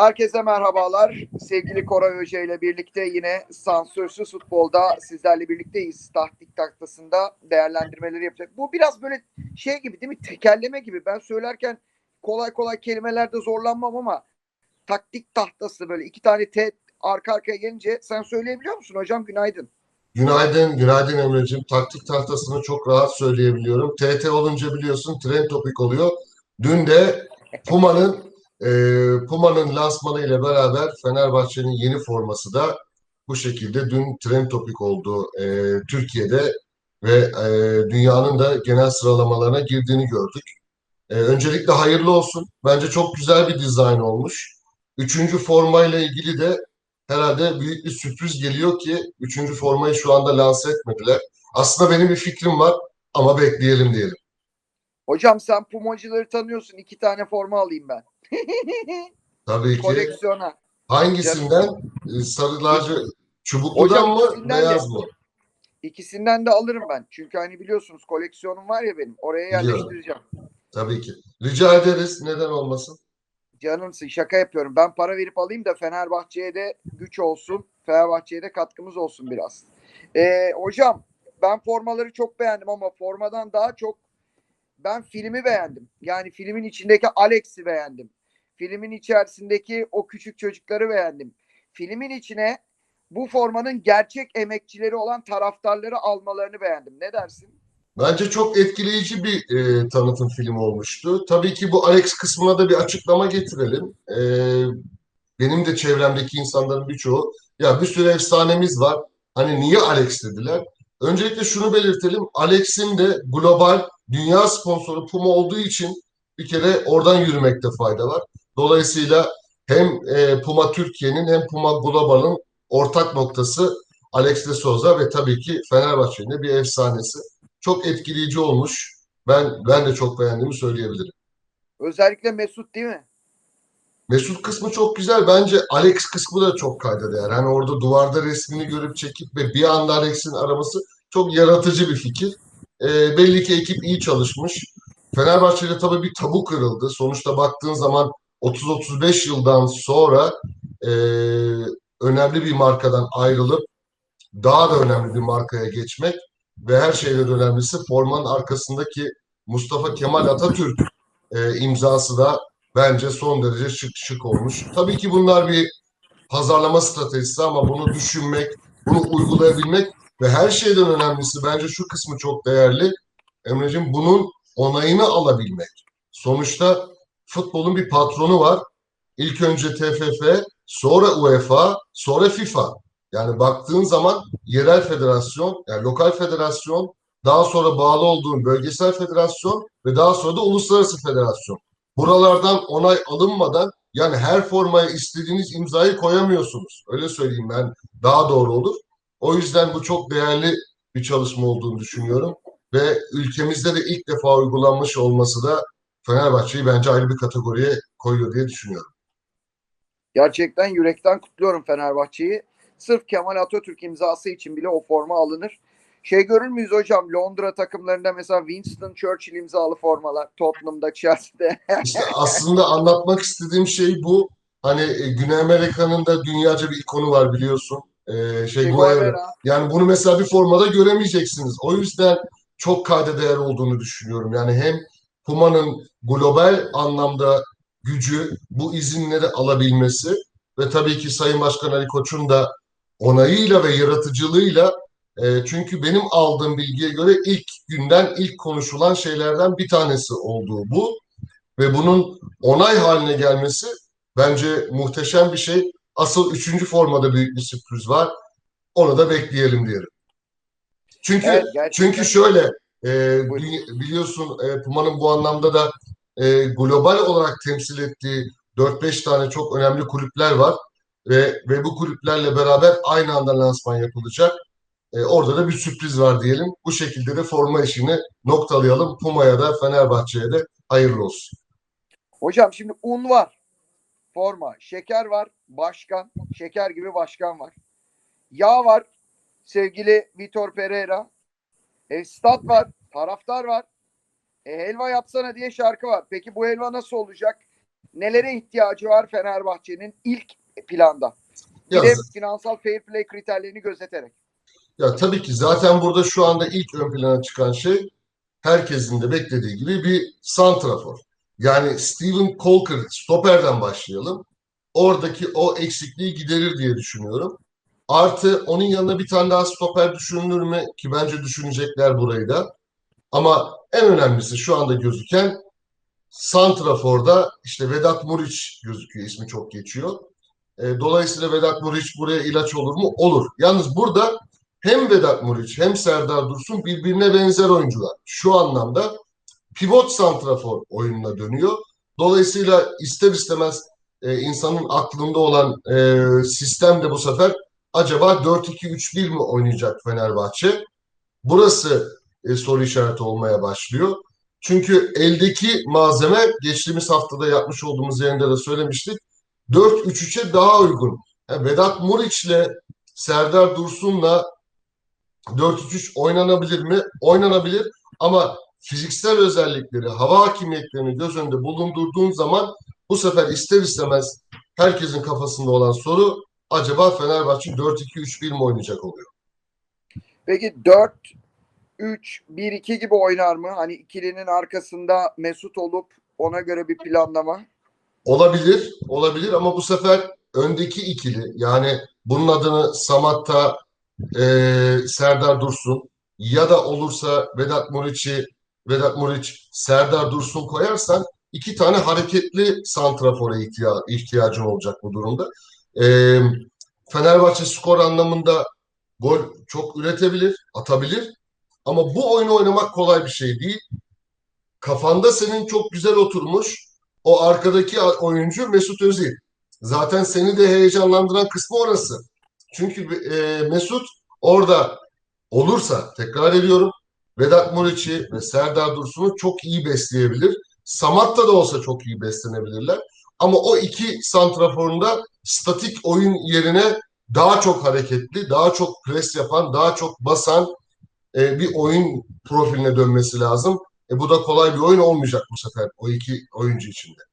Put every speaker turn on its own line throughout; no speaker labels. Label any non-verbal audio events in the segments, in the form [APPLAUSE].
Herkese merhabalar. Sevgili Koray Hoca ile birlikte yine sansürsüz futbolda sizlerle birlikteyiz. Taktik tahtasında değerlendirmeleri yapacak. Bu biraz böyle şey gibi değil mi? Tekerleme gibi. Ben söylerken kolay kolay kelimelerde zorlanmam ama taktik tahtası böyle iki tane T arka arkaya gelince sen söyleyebiliyor musun hocam? Günaydın.
Günaydın, günaydın Emre'ciğim. Taktik tahtasını çok rahat söyleyebiliyorum. TT olunca biliyorsun tren topik oluyor. Dün de Puma'nın e, Puma'nın lansmanı ile beraber Fenerbahçe'nin yeni forması da bu şekilde dün tren topik oldu e, Türkiye'de ve e, dünyanın da genel sıralamalarına girdiğini gördük. E, öncelikle hayırlı olsun. Bence çok güzel bir dizayn olmuş. Üçüncü formayla ilgili de herhalde büyük bir sürpriz geliyor ki üçüncü formayı şu anda lanse etmediler. Aslında benim bir fikrim var ama bekleyelim diyelim.
Hocam sen Pumacıları tanıyorsun. İki tane forma alayım ben. [LAUGHS]
Tabii ki.
Koleksiyona.
Hangisinden? Ee, Sarı lacı çubukludan
Hocam,
mı?
ikisinden
Beyaz mı?
İkisinden de alırım ben. Çünkü hani biliyorsunuz koleksiyonum var ya benim. Oraya
Biliyorum.
yerleştireceğim.
Tabii ki. Rica ederiz. Neden olmasın?
Canımsın şaka yapıyorum. Ben para verip alayım da Fenerbahçe'ye de güç olsun. Fenerbahçe'ye de katkımız olsun biraz. Ee, hocam ben formaları çok beğendim ama formadan daha çok ben filmi beğendim. Yani filmin içindeki Alex'i beğendim. Filmin içerisindeki o küçük çocukları beğendim. Filmin içine bu formanın gerçek emekçileri olan taraftarları almalarını beğendim. Ne dersin?
Bence çok etkileyici bir e, tanıtım filmi olmuştu. Tabii ki bu Alex kısmına da bir açıklama getirelim. E, benim de çevremdeki insanların birçoğu ya bir sürü efsanemiz var. Hani niye Alex dediler? Öncelikle şunu belirtelim. Alex'in de global dünya sponsoru Puma olduğu için bir kere oradan yürümekte fayda var. Dolayısıyla hem e, Puma Türkiye'nin hem Puma Global'ın ortak noktası Alex de Souza ve tabii ki Fenerbahçe'nin de bir efsanesi. Çok etkileyici olmuş. Ben ben de çok beğendiğimi söyleyebilirim.
Özellikle Mesut değil mi?
Mesut kısmı çok güzel. Bence Alex kısmı da çok kayda değer. Hani orada duvarda resmini görüp çekip ve bir anda Alex'in araması çok yaratıcı bir fikir. Ee, belli ki ekip iyi çalışmış. Fenerbahçe'de tabii bir tabu kırıldı. Sonuçta baktığın zaman 30-35 yıldan sonra e, önemli bir markadan ayrılıp daha da önemli bir markaya geçmek ve her şeyden önemlisi formanın arkasındaki Mustafa Kemal Atatürk e, imzası da bence son derece şık şık olmuş. Tabii ki bunlar bir pazarlama stratejisi ama bunu düşünmek, bunu uygulayabilmek ve her şeyden önemlisi bence şu kısmı çok değerli. Emre'ciğim bunun onayını alabilmek. Sonuçta futbolun bir patronu var. İlk önce TFF, sonra UEFA, sonra FIFA. Yani baktığın zaman yerel federasyon, yani lokal federasyon, daha sonra bağlı olduğun bölgesel federasyon ve daha sonra da uluslararası federasyon. Buralardan onay alınmadan yani her formaya istediğiniz imzayı koyamıyorsunuz. Öyle söyleyeyim ben daha doğru olur. O yüzden bu çok değerli bir çalışma olduğunu düşünüyorum. Ve ülkemizde de ilk defa uygulanmış olması da Fenerbahçe'yi bence ayrı bir kategoriye koyuyor diye düşünüyorum.
Gerçekten yürekten kutluyorum Fenerbahçe'yi. Sırf Kemal Atatürk imzası için bile o forma alınır. Şey görür müyüz hocam Londra takımlarında mesela Winston Churchill imzalı formalar Tottenham'da Chelsea'de. [LAUGHS]
İşte aslında anlatmak istediğim şey bu. Hani e, Güney Amerika'nın da dünyaca bir ikonu var biliyorsun. Ee, şey. Guevara. Yani bunu mesela bir formada göremeyeceksiniz. O yüzden çok kayda değer olduğunu düşünüyorum. Yani hem Puma'nın global anlamda gücü, bu izinleri alabilmesi ve tabii ki Sayın Başkan Ali Koç'un da onayıyla ve yaratıcılığıyla e, çünkü benim aldığım bilgiye göre ilk günden ilk konuşulan şeylerden bir tanesi olduğu bu ve bunun onay haline gelmesi bence muhteşem bir şey. Asıl üçüncü formada büyük bir sürpriz var. Onu da bekleyelim diyelim. Çünkü
Evet, gerçekten.
çünkü şöyle e, biliyorsun e, Puma'nın bu anlamda da e, global olarak temsil ettiği 4-5 tane çok önemli kulüpler var ve ve bu kulüplerle beraber aynı anda lansman yapılacak. E, orada da bir sürpriz var diyelim. Bu şekilde de forma işini noktalayalım. Puma'ya da Fenerbahçe'ye de hayırlı olsun.
Hocam şimdi un var. Forma. Şeker var. Başkan. Şeker gibi başkan var. Yağ var. Sevgili Vitor Pereira. E, stat var. Taraftar var. E, helva yapsana diye şarkı var. Peki bu helva nasıl olacak? nelere ihtiyacı var Fenerbahçe'nin ilk planda? Bir
Ya,
de finansal fair play kriterlerini gözeterek.
ya tabii ki zaten burada şu anda ilk ön plana çıkan şey herkesin de beklediği gibi bir santrafor. Yani Steven Colker stoperden başlayalım. Oradaki o eksikliği giderir diye düşünüyorum. Artı onun yanına bir tane daha stoper düşünülür mü? Ki bence düşünecekler burayı da. Ama en önemlisi şu anda gözüken santraforda işte Vedat Muriç gözüküyor. ismi çok geçiyor. E, dolayısıyla Vedat Muriç buraya ilaç olur mu? Olur. Yalnız burada hem Vedat Muriç hem Serdar Dursun birbirine benzer oyuncular. Şu anlamda pivot santrafor oyununa dönüyor. Dolayısıyla ister istemez e, insanın aklında olan e, sistem de bu sefer acaba 4-2-3-1 mi oynayacak Fenerbahçe? Burası e, soru işareti olmaya başlıyor. Çünkü eldeki malzeme geçtiğimiz haftada yapmış olduğumuz yerinde de söylemiştik. 4-3-3'e daha uygun. Yani Vedat Muriç'le Serdar Dursun'la 4-3-3 oynanabilir mi? Oynanabilir ama fiziksel özellikleri, hava hakimiyetlerini göz önünde bulundurduğun zaman bu sefer ister istemez herkesin kafasında olan soru acaba Fenerbahçe 4-2-3-1 mi oynayacak oluyor?
Peki 4 3 1 2 gibi oynar mı? Hani ikilinin arkasında Mesut olup ona göre bir planlama.
Olabilir, olabilir ama bu sefer öndeki ikili yani bunun adını Samatta, e, Serdar Dursun ya da olursa Vedat Muriç'i, Vedat Muriç, Serdar Dursun koyarsan iki tane hareketli santrafora ihtiya ihtiyacın olacak bu durumda. E, Fenerbahçe skor anlamında gol çok üretebilir, atabilir ama bu oyunu oynamak kolay bir şey değil. Kafanda senin çok güzel oturmuş o arkadaki oyuncu Mesut Özil. Zaten seni de heyecanlandıran kısmı orası. Çünkü e, Mesut orada olursa tekrar ediyorum Vedat Muriç'i ve Serdar Dursun'u çok iyi besleyebilir. Samatta da olsa çok iyi beslenebilirler. Ama o iki santraforunda statik oyun yerine daha çok hareketli, daha çok pres yapan, daha çok basan e, bir oyun profiline dönmesi lazım. E, bu da kolay bir oyun olmayacak bu sefer o iki oyuncu için de.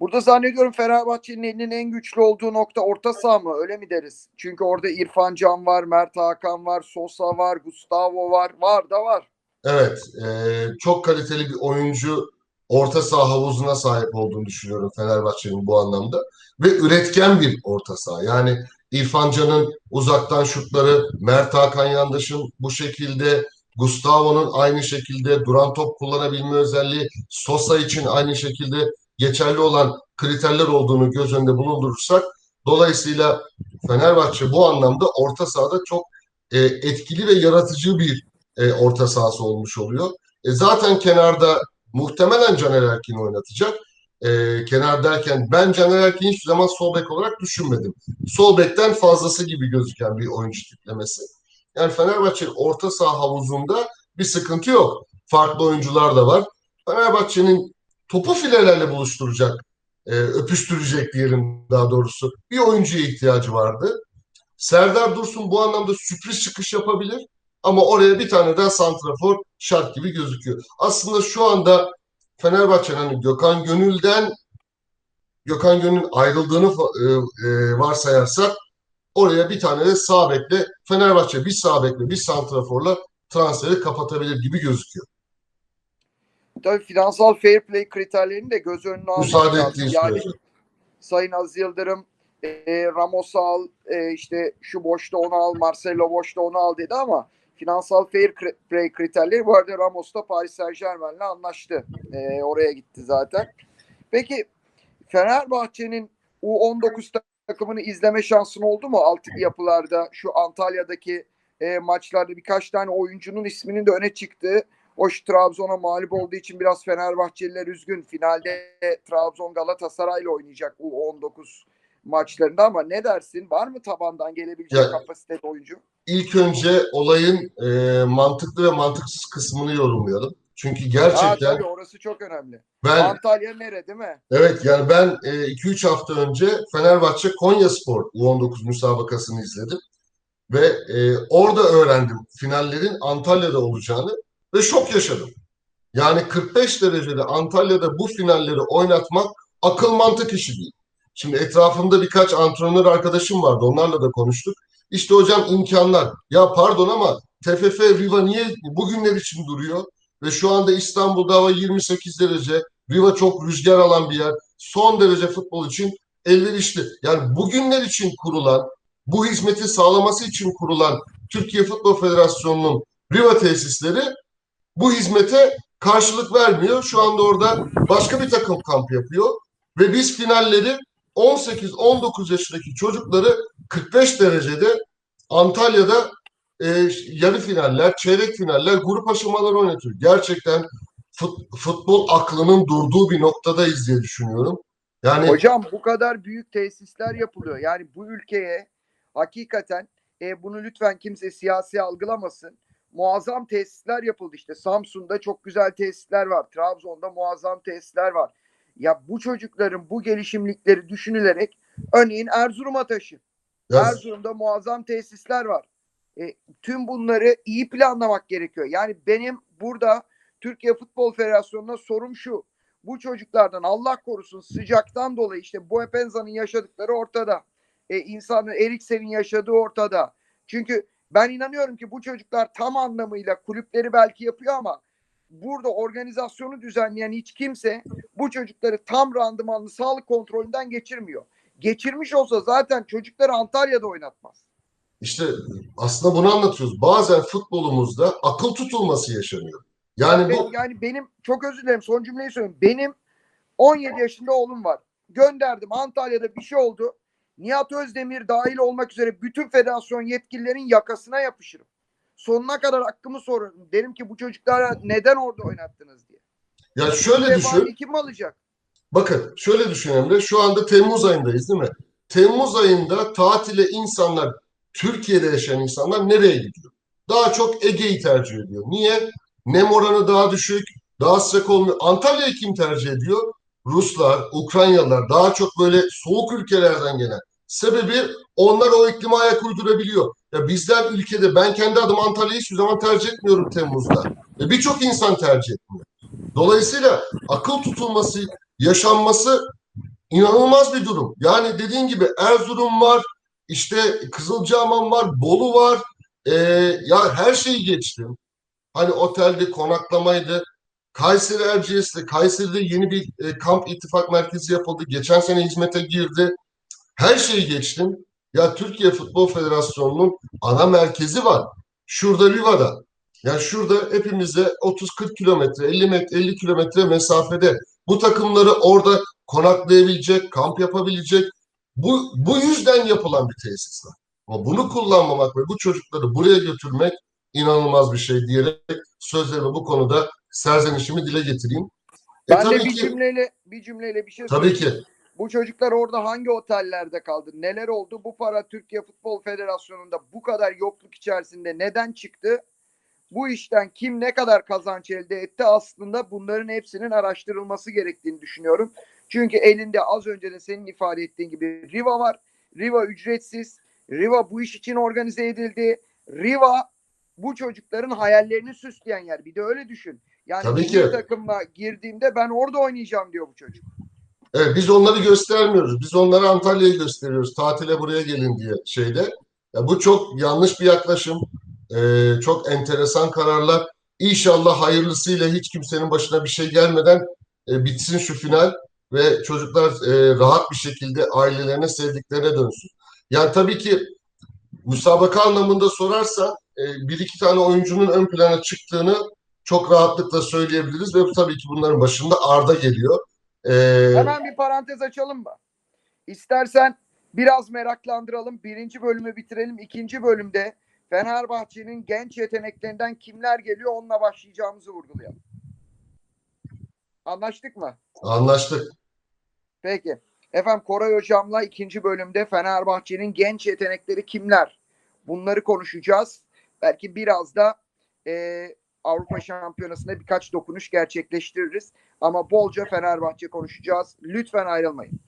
Burada zannediyorum Fenerbahçe'nin elinin en güçlü olduğu nokta orta saha mı? Öyle mi deriz? Çünkü orada İrfan Can var, Mert Hakan var, Sosa var, Gustavo var. Var da var.
Evet, e, çok kaliteli bir oyuncu orta saha havuzuna sahip olduğunu düşünüyorum Fenerbahçe'nin bu anlamda. Ve üretken bir orta saha. Yani İrfan Can'ın uzaktan şutları, Mert Hakan Yandaş'ın bu şekilde, Gustavo'nun aynı şekilde duran top kullanabilme özelliği, Sosa için aynı şekilde geçerli olan kriterler olduğunu göz önünde bulundurursak, dolayısıyla Fenerbahçe bu anlamda orta sahada çok e, etkili ve yaratıcı bir e, orta sahası olmuş oluyor. E, zaten kenarda muhtemelen Caner Erkin oynatacak. E, kenar derken ben Caner Erkin'i hiçbir zaman sol bek olarak düşünmedim. Sol bekten fazlası gibi gözüken bir oyuncu tiplemesi. Yani Fenerbahçe orta saha havuzunda bir sıkıntı yok. Farklı oyuncular da var. Fenerbahçe'nin topu filelerle buluşturacak, e, öpüştürecek diyelim daha doğrusu bir oyuncuya ihtiyacı vardı. Serdar Dursun bu anlamda sürpriz çıkış yapabilir. Ama oraya bir tane daha santrafor şart gibi gözüküyor. Aslında şu anda Fenerbahçe'nin hani Gökhan Gönül'den Gökhan Gönül'ün ayrıldığını e, e, varsayarsak oraya bir tane de sağ bekle Fenerbahçe bir sağ bekle bir santraforla transferi kapatabilir gibi gözüküyor.
Tabii finansal fair play kriterlerini de göz önüne almak lazım. Yani. Sayın Aziz Yıldırım e, Ramos'u al, e, işte şu boşta onu al, Marcelo boşta onu al dedi ama finansal fair play kriterleri bu arada Ramos da Paris Saint Germain'le anlaştı. E, oraya gitti zaten. Peki Fenerbahçe'nin U19 takımını izleme şansın oldu mu alt yapılarda şu Antalya'daki e, maçlarda birkaç tane oyuncunun isminin de öne çıktığı Hoş Trabzon'a mağlup olduğu için biraz Fenerbahçeliler üzgün. Finalde Trabzon Galatasaray'la oynayacak U19 maçlarında ama ne dersin? Var mı tabandan gelebilecek
Ya-
kapasiteli oyuncu?
İlk önce olayın e, mantıklı ve mantıksız kısmını yorumlayalım. Çünkü gerçekten
tabii orası çok önemli.
ben
Antalya nere değil mi?
Evet yani ben 2-3 hafta önce Fenerbahçe Konyaspor U19 müsabakasını izledim. Ve e, orada öğrendim finallerin Antalya'da olacağını ve şok yaşadım. Yani 45 derecede Antalya'da bu finalleri oynatmak akıl mantık işi değil. Şimdi etrafımda birkaç antrenör arkadaşım vardı. Onlarla da konuştuk. İşte hocam imkanlar. Ya pardon ama TFF Riva niye bugünler için duruyor? Ve şu anda İstanbul'da hava 28 derece. Riva çok rüzgar alan bir yer. Son derece futbol için elverişli. Yani bugünler için kurulan, bu hizmeti sağlaması için kurulan Türkiye Futbol Federasyonu'nun Riva tesisleri bu hizmete karşılık vermiyor. Şu anda orada başka bir takım kamp yapıyor. Ve biz finalleri 18-19 yaşındaki çocukları 45 derecede Antalya'da e, yarı finaller, çeyrek finaller, grup aşamaları oynatıyor. Gerçekten fut- futbol aklının durduğu bir noktadayız diye düşünüyorum. Yani
Hocam bu kadar büyük tesisler yapılıyor. Yani bu ülkeye hakikaten e, bunu lütfen kimse siyasi algılamasın. Muazzam tesisler yapıldı işte. Samsun'da çok güzel tesisler var. Trabzon'da muazzam tesisler var. Ya bu çocukların bu gelişimlikleri düşünülerek örneğin Erzurum'a taşın.
ya-
Erzurum'da muazzam tesisler var. E, tüm bunları iyi planlamak gerekiyor. Yani benim burada Türkiye Futbol Federasyonu'na sorum şu. Bu çocuklardan Allah korusun sıcaktan dolayı işte Boepenza'nın yaşadıkları ortada. E, insanın Eriksen'in yaşadığı ortada. Çünkü ben inanıyorum ki bu çocuklar tam anlamıyla kulüpleri belki yapıyor ama burada organizasyonu düzenleyen hiç kimse bu çocukları tam randımanlı sağlık kontrolünden geçirmiyor. Geçirmiş olsa zaten çocukları Antalya'da oynatmaz.
İşte aslında bunu anlatıyoruz. Bazen futbolumuzda akıl tutulması yaşanıyor. Yani
Ben-
bu
yani benim çok özür dilerim son cümleyi söyleyeyim. Benim 17 yaşında oğlum var. Gönderdim Antalya'da bir şey oldu. Nihat Özdemir dahil olmak üzere bütün federasyon yetkililerin yakasına yapışırım. Sonuna kadar hakkımı sorarım. Derim ki bu çocuklara neden orada oynattınız diye.
ya şöyle
Vebali
düşün.
kim alacak?
Bakın şöyle düşün Emre. Şu anda Temmuz ayındayız değil mi? Temmuz ayında tatile insanlar, Türkiye'de yaşayan insanlar nereye gidiyor? Daha çok Ege'yi tercih ediyor. Niye? Nem oranı daha düşük, daha sıcak olmuyor. Antalya'yı kim tercih ediyor? Ruslar, Ukraynalılar, daha çok böyle soğuk ülkelerden gelen. Sebebi onlar o iklime ayak uydurabiliyor. Ya bizler ülkede ben kendi adıma Antalya'yı hiçbir zaman tercih etmiyorum Temmuz'da. Ve birçok insan tercih etmiyor. Dolayısıyla akıl tutulması, yaşanması inanılmaz bir durum. Yani dediğin gibi Erzurum var, işte Kızılcahamam var, Bolu var. Ee, ya her şeyi geçtim. Hani otelde konaklamaydı. Kayseri Erciyes'te, Kayseri'de yeni bir e, kamp ittifak merkezi yapıldı. Geçen sene hizmete girdi. Her şeyi geçtim. Ya Türkiye Futbol Federasyonu'nun ana merkezi var. Şurada Riva'da. Yani şurada hepimize 30-40 kilometre, 50 metre, 50 kilometre mesafede bu takımları orada konaklayabilecek, kamp yapabilecek. Bu, bu yüzden yapılan bir tesis var. Ama bunu kullanmamak ve bu çocukları buraya götürmek inanılmaz bir şey diyerek sözlerimi bu konuda serzenişimi dile getireyim. E,
Ben de
tabii
bir
ki,
cümleyle bir cümleyle bir şey
tabii ki.
Bu çocuklar orada hangi otellerde kaldı? Neler oldu? Bu para Türkiye Futbol Federasyonu'nda bu kadar yokluk içerisinde neden çıktı? Bu işten kim ne kadar kazanç elde etti? Aslında bunların hepsinin araştırılması gerektiğini düşünüyorum. Çünkü elinde az önce de senin ifade ettiğin gibi Riva var. Riva ücretsiz. Riva bu iş için organize edildi. Riva bu çocukların hayallerini süsleyen yer. Bir de öyle düşün. Yani
Tabii ki.
takımla girdiğimde ben orada oynayacağım diyor bu çocuk.
Evet, biz onları göstermiyoruz. Biz onlara Antalya'yı gösteriyoruz. Tatile buraya gelin diye şeyde. Ya bu çok yanlış bir yaklaşım. Ee, çok enteresan kararlar. İnşallah hayırlısıyla hiç kimsenin başına bir şey gelmeden e, bitsin şu final ve çocuklar e, rahat bir şekilde ailelerine, sevdiklerine dönsün. Yani tabii ki müsabaka anlamında sorarsan e, bir iki tane oyuncunun ön plana çıktığını çok rahatlıkla söyleyebiliriz ve tabii ki bunların başında Arda geliyor. Ee,
Hemen bir parantez açalım mı? İstersen biraz meraklandıralım. Birinci bölümü bitirelim. İkinci bölümde Fenerbahçe'nin genç yeteneklerinden kimler geliyor onunla başlayacağımızı vurgulayalım. Anlaştık mı?
Anlaştık.
Peki. Efendim Koray Hocam'la ikinci bölümde Fenerbahçe'nin genç yetenekleri kimler? Bunları konuşacağız. Belki biraz da e, Avrupa Şampiyonası'nda birkaç dokunuş gerçekleştiririz. Ama bolca Fenerbahçe konuşacağız. Lütfen ayrılmayın.